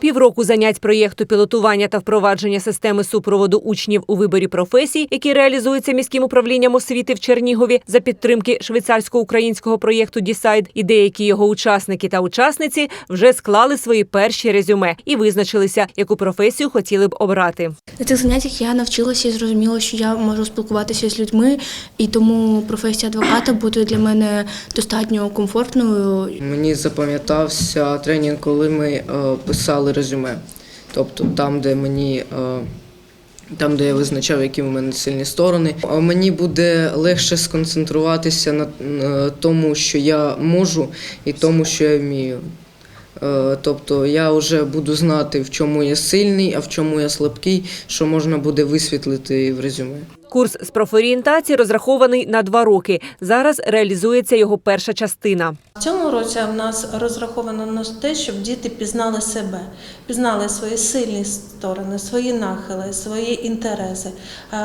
Півроку занять проєкту пілотування та впровадження системи супроводу учнів у виборі професій, який реалізується міським управлінням освіти в Чернігові за підтримки швейцарсько-українського проєкту Дісайд. І деякі його учасники та учасниці вже склали свої перші резюме і визначилися, яку професію хотіли б обрати. На цих заняттях я навчилася і зрозуміла, що я можу спілкуватися з людьми, і тому професія адвоката буде для мене достатньо комфортною. Мені запам'ятався тренінг, коли ми е, писали резюме. Тобто там, де мені. е, там, де я визначав, які в мене сильні сторони. Мені буде легше сконцентруватися на е, тому, що я можу, і тому, що я вмію. Е, Тобто я вже буду знати, в чому я сильний, а в чому я слабкий, що можна буде висвітлити в резюме. Курс з профорієнтації розрахований на два роки. Зараз реалізується його перша частина. В цьому році в нас розраховано на те, щоб діти пізнали себе, пізнали свої сильні сторони, свої нахили, свої інтереси,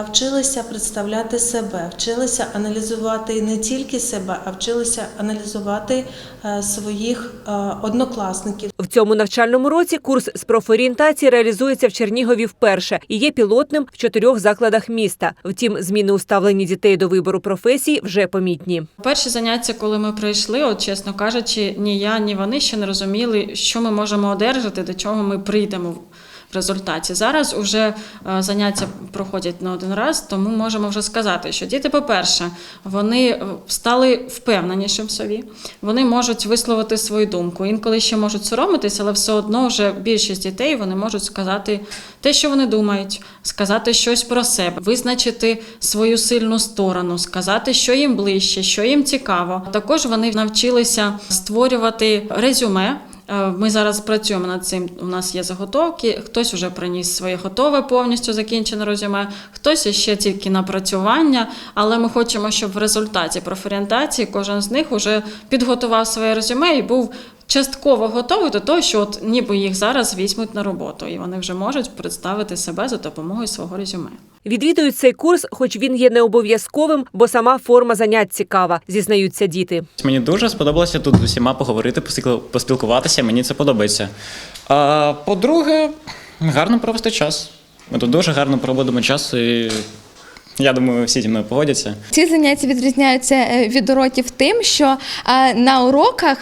вчилися представляти себе, вчилися аналізувати не тільки себе, а вчилися аналізувати е, своїх е, однокласників. В цьому навчальному році курс з профорієнтації реалізується в Чернігові вперше і є пілотним в чотирьох закладах міста. Втім, зміни у ставленні дітей до вибору професій вже помітні. Перші заняття, коли ми прийшли, от чесно кажучи, ні я, ні вони ще не розуміли, що ми можемо одержати, до чого ми прийдемо результаті. Зараз уже е, заняття проходять не один раз, тому можемо вже сказати, що діти, по-перше, вони е, стали впевненішим в собі, вони можуть висловити свою думку. Інколи ще можуть соромитися, але все одно вже більшість дітей вони можуть сказати те, що вони думають, сказати щось про себе, визначити свою сильну сторону, сказати, що їм ближче, що їм цікаво. Також вони навчилися створювати резюме. Е, Ми зараз працюємо над цим. У нас є заготовки. Хтось вже приніс своє готове повністю закінчене резюме, хтось ще тільки напрацювання. Але ми хочемо, щоб в результаті профорієнтації кожен з них вже підготував своє резюме і був частково готовий до того, що от ніби їх зараз візьмуть на роботу, і вони вже можуть представити себе за допомогою свого резюме. Відвідують цей курс, хоч він є не обов'язковим, бо сама форма занять цікава, зізнаються діти. Мені дуже сподобалося тут з усіма поговорити, поспілкуватися. Мені це подобається. А по-друге, гарно провести час. Ми тут дуже гарно проводимо час, і я думаю, всі зі мною погодяться. Ці заняття відрізняються е, від уроків тим, що е, на уроках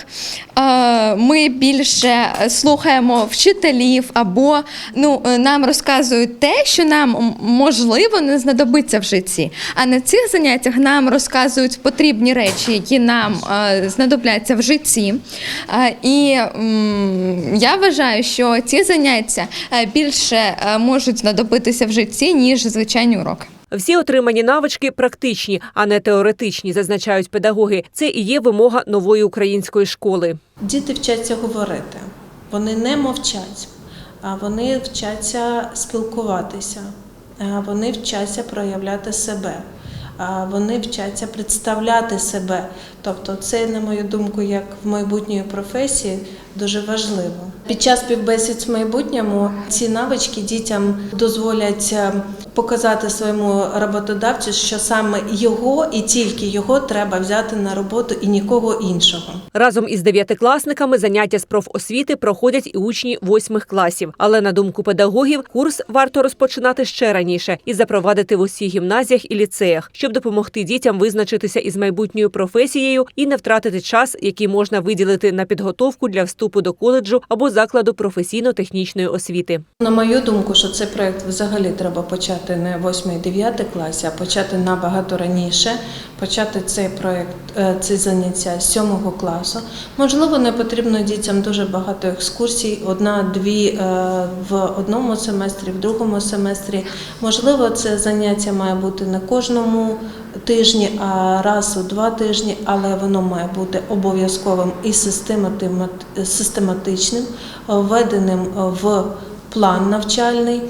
е, ми більше слухаємо вчителів або ну, нам розказують те, що нам можливо не знадобиться в житті. А на цих заняттях нам розказують потрібні речі, які нам знадобляться в житті. І я вважаю, що ці заняття більше можуть знадобитися в житті, ніж звичайні уроки. Всі отримані навички практичні, а не теоретичні, зазначають педагоги. Це і є вимога нової української школи. Діти вчаться говорити, вони не мовчать, а вони вчаться спілкуватися, вони вчаться проявляти себе, вони вчаться представляти себе. Тобто, це, на мою думку, як в майбутньої професії, дуже важливо. Під час співбесід в майбутньому ці навички дітям дозволять е, показати своєму роботодавцю, що саме його і тільки його треба взяти на роботу і нікого іншого. Разом із дев'ятикласниками заняття з профосвіти проходять і учні восьмих класів. Але на думку педагогів, курс варто розпочинати ще раніше і запровадити в усіх гімназіях і ліцеях, щоб допомогти дітям визначитися із майбутньою професією і не втратити час, який можна виділити на підготовку для вступу до коледжу або закладу професійно-технічної освіти. На мою думку, що цей проект взагалі треба почати не 8-9 класі, а почати набагато раніше. Почати цей проект, е, ці заняття з 7 класу. Можливо, не потрібно дітям дуже багато екскурсій, одна-дві е, в одному семестрі, в другому семестрі. Можливо, це заняття має бути не кожному тижні, а раз у два тижні, але воно має бути обов'язковим і систематичним, введеним в план навчальний.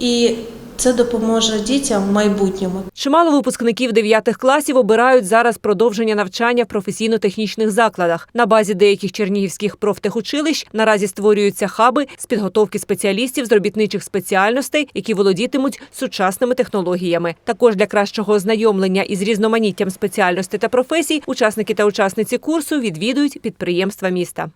І це допоможе дітям в майбутньому. Чимало випускників дев'ятих класів обирають зараз продовження навчання в професійно-технічних закладах. На базі деяких чернігівських профтехучилищ наразі створюються хаби з підготовки спеціалістів з робітничих спеціальностей, які володітимуть сучасними технологіями. Також для кращого ознайомлення із різноманіттям спеціальностей та професій учасники та учасниці курсу відвідують підприємства міста.